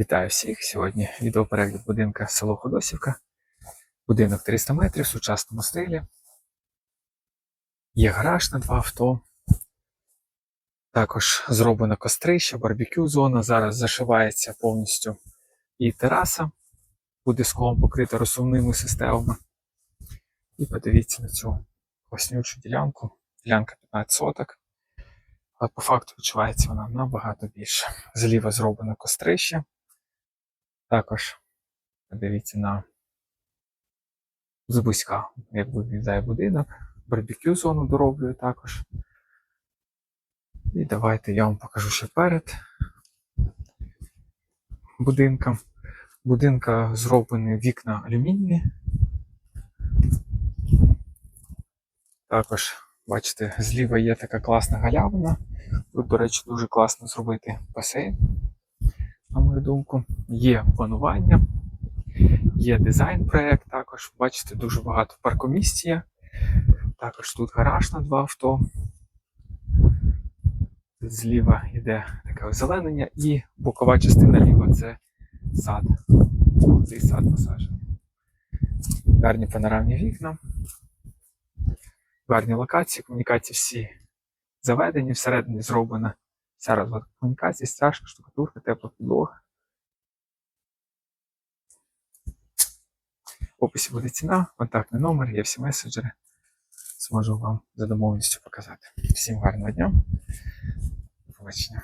Вітаю всіх! Сьогодні відеоперегляд будинка село Ходосівка. Будинок 300 метрів в сучасному стилі. Є гараж на два авто. Також зроблено кострище, барбекю зона. Зараз зашивається повністю і тераса. Буде склом покрита розсувними системами. І подивіться на цю класнючу ділянку. Ділянка 15 соток. Але по факту відчувається вона набагато більше. Зліва зроблено кострище. Також подивіться на зблизька, як виглядає будинок. Барбекю зону дороблюю також. І давайте я вам покажу ще перед будинком. Будинка зроблені вікна алюмінні. Також, бачите, зліва є така класна галявина. Тут, до речі, дуже класно зробити басейн мою думку. Є планування, є дизайн-проект також. Бачите, дуже багато паркомісць є. Також тут гараж на два авто. Зліва йде таке озеленення, і бокова частина ліва це сад. Цей сад посаджений. Гарні панорамні вікна. Гарні локації, комунікації всі заведені, всередині зроблена Вся розводка комунікації, стяжка, штукатурка, тепла підлога. В описі буде ціна, контактний номер, є всі меседжери. Зможу вам за домовленістю показати. Всім гарного дня. Побачення.